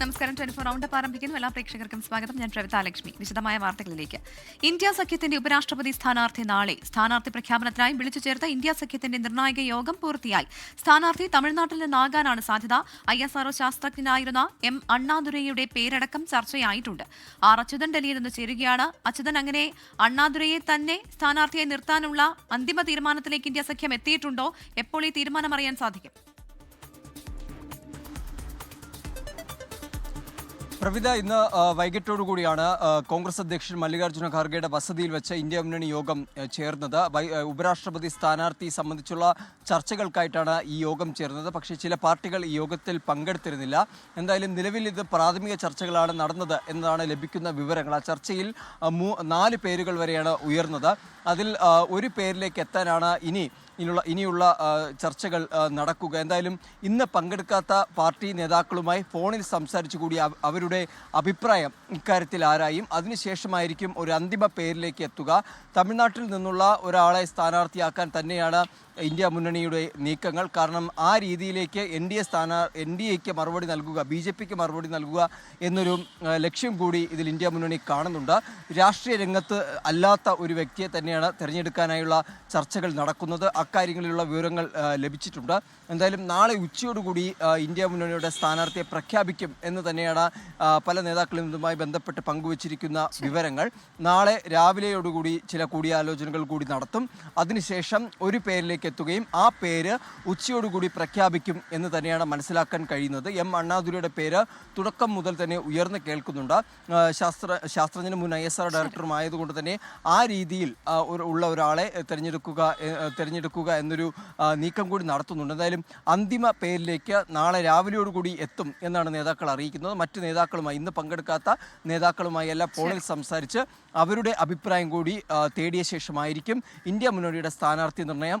നമസ്കാരം. Twenty four round ആരംഭിക്കുന്നു. എല്ലാ പ്രേക്ഷകർക്കും സ്വാഗതം. ഞാൻ പ്രവിത ലക്ഷ്മി. വിശദമായ വാർത്തകളിലേക്ക്. ഇന്ത്യ സഖ്യത്തിന്റെ ഉപരാഷ്ട്രപതി സ്ഥാനാർത്ഥി നാളെ സ്ഥാനാർത്ഥി പ്രഖ്യാപനത്തിനായി വിളിച്ചു ചേർത്ത ഇന്ത്യ സഖ്യത്തിന്റെ നിർണായക യോഗം പൂർത്തിയായി. സ്ഥാനാർത്ഥി തമിഴ്നാട്ടിൽ നിന്നാകാനാണ് സാധ്യത. ഐ എസ് ആർഒ ശാസ്ത്രജ്ഞനായിരുന്ന എം അണ്ണാദുരൈയുടെ പേരടക്കം ചർച്ചയായിട്ടുണ്ട്. ആർ അച്യുതൻ ഡൽഹിയിൽ നിന്ന് ചേരുകയാണ്. അച്യുതൻ അങ്ങനെ അണ്ണാദുരയെ തന്നെ സ്ഥാനാർത്ഥിയെ നിർത്താനുള്ള അന്തിമ തീരുമാനത്തിലേക്ക് ഇന്ത്യ സഖ്യം എത്തിയിട്ടുണ്ടോ? എപ്പോൾ ഈ തീരുമാനം അറിയാൻ സാധിക്കും? പ്രവിത ഇന്ന് വൈകിട്ടോടു കൂടിയാണ് കോൺഗ്രസ് അധ്യക്ഷൻ മല്ലികാർജുന ഖാർഗെയുടെ വസതിയിൽ വെച്ച് ഇന്ത്യ മുന്നണി യോഗം ചേർന്നത്. ഉപരാഷ്ട്രപതി സ്ഥാനാർത്ഥി സംബന്ധിച്ചുള്ള ചർച്ചകൾക്കായിട്ടാണ് ഈ യോഗം ചേർന്നത്. പക്ഷേ ചില പാർട്ടികൾ ഈ യോഗത്തിൽ പങ്കെടുത്തിരുന്നില്ല. എന്തായാലും നിലവിൽ ഇത് പ്രാഥമിക ചർച്ചകളാണ് നടന്നത് എന്നതാണ് ലഭിക്കുന്ന വിവരങ്ങൾ. ആ ചർച്ചയിൽ നാല് പേരുകൾ വരെയാണ് ഉയർന്നത്. അതിൽ ഒരു പേരിലേക്ക് എത്താനാണ് ഇനി ഇനിയുള്ള ഇനിയുള്ള ചർച്ചകൾ നടക്കുക. എന്തായാലും ഇന്ന് പങ്കെടുക്കാത്ത പാർട്ടി നേതാക്കളുമായി ഫോണിൽ സംസാരിച്ചു കൂടി അവരുടെ അഭിപ്രായം ഇക്കാര്യത്തിൽ ആരായും. അതിനുശേഷമായിരിക്കും ഒരു അന്തിമ പേരിലേക്ക് എത്തുക. തമിഴ്നാട്ടിൽ നിന്നുള്ള ഒരാളെ സ്ഥാനാർത്ഥിയാക്കാൻ തന്നെയാണ് ഇന്ത്യ മുന്നണിയുടെ നീക്കങ്ങൾ. കാരണം ആ രീതിയിലേക്ക് എൻ ഡി എ സ്ഥാനാ എൻ ഡി എക്ക് മറുപടി നൽകുക ബി ജെ പിക്ക് മറുപടി നൽകുക എന്നൊരു ലക്ഷ്യം കൂടി ഇതിൽ ഇന്ത്യ മുന്നണി കാണുന്നുണ്ട്. രാഷ്ട്രീയ രംഗത്ത് അല്ലാത്ത ഒരു വ്യക്തിയെ തന്നെയാണ് തിരഞ്ഞെടുക്കാനായുള്ള ചർച്ചകൾ നടക്കുന്നത്. അക്കാര്യങ്ങളിലുള്ള വിവരങ്ങൾ ലഭിച്ചിട്ടുണ്ട്. എന്തായാലും നാളെ ഉച്ചയോടുകൂടി ഇന്ത്യ മുന്നണിയുടെ സ്ഥാനാർത്ഥിയെ പ്രഖ്യാപിക്കും എന്ന് തന്നെയാണ് പല നേതാക്കളും ഇതുമായി ബന്ധപ്പെട്ട് പങ്കുവച്ചിരിക്കുന്ന വിവരങ്ങൾ. നാളെ രാവിലെയോടുകൂടി ചില കൂടിയാലോചനകൾ കൂടി നടത്തും. അതിനുശേഷം ഒരു പേരിലേക്ക് എത്തുകയും ആ പേര് ഉച്ചയോടുകൂടി പ്രഖ്യാപിക്കും എന്ന് തന്നെയാണ് മനസ്സിലാക്കാൻ കഴിയുന്നത്. എം അണ്ണാദുരയുടെ പേര് തുടക്കം മുതൽ തന്നെ ഉയർന്നു കേൾക്കുന്നുണ്ട്. ശാസ്ത്ര ശാസ്ത്രജ്ഞനും മുൻ ഐ എസ് ആർ ഡയറക്ടറും ആയതുകൊണ്ട് തന്നെ ആ രീതിയിൽ ഉള്ള ഒരാളെ തിരഞ്ഞെടുക്കുക തിരഞ്ഞെടുക്കുക എന്നൊരു നീക്കം കൂടി നടത്തുന്നുണ്ട്. എന്തായാലും അന്തിമ പേരിലേക്ക് നാളെ രാവിലെയോടുകൂടി എത്തും എന്നാണ് നേതാക്കൾ അറിയിക്കുന്നത്. മറ്റ് നേതാക്കളുമായി ഇന്ന് പങ്കെടുക്കാത്ത നേതാക്കളുമായി എല്ലാം ഫോണിൽ സംസാരിച്ച് അവരുടെ അഭിപ്രായം കൂടി തേടിയ ശേഷമായിരിക്കും. ഇന്ത്യ മുന്നണിയുടെ സ്ഥാനാർത്ഥി നിർണയം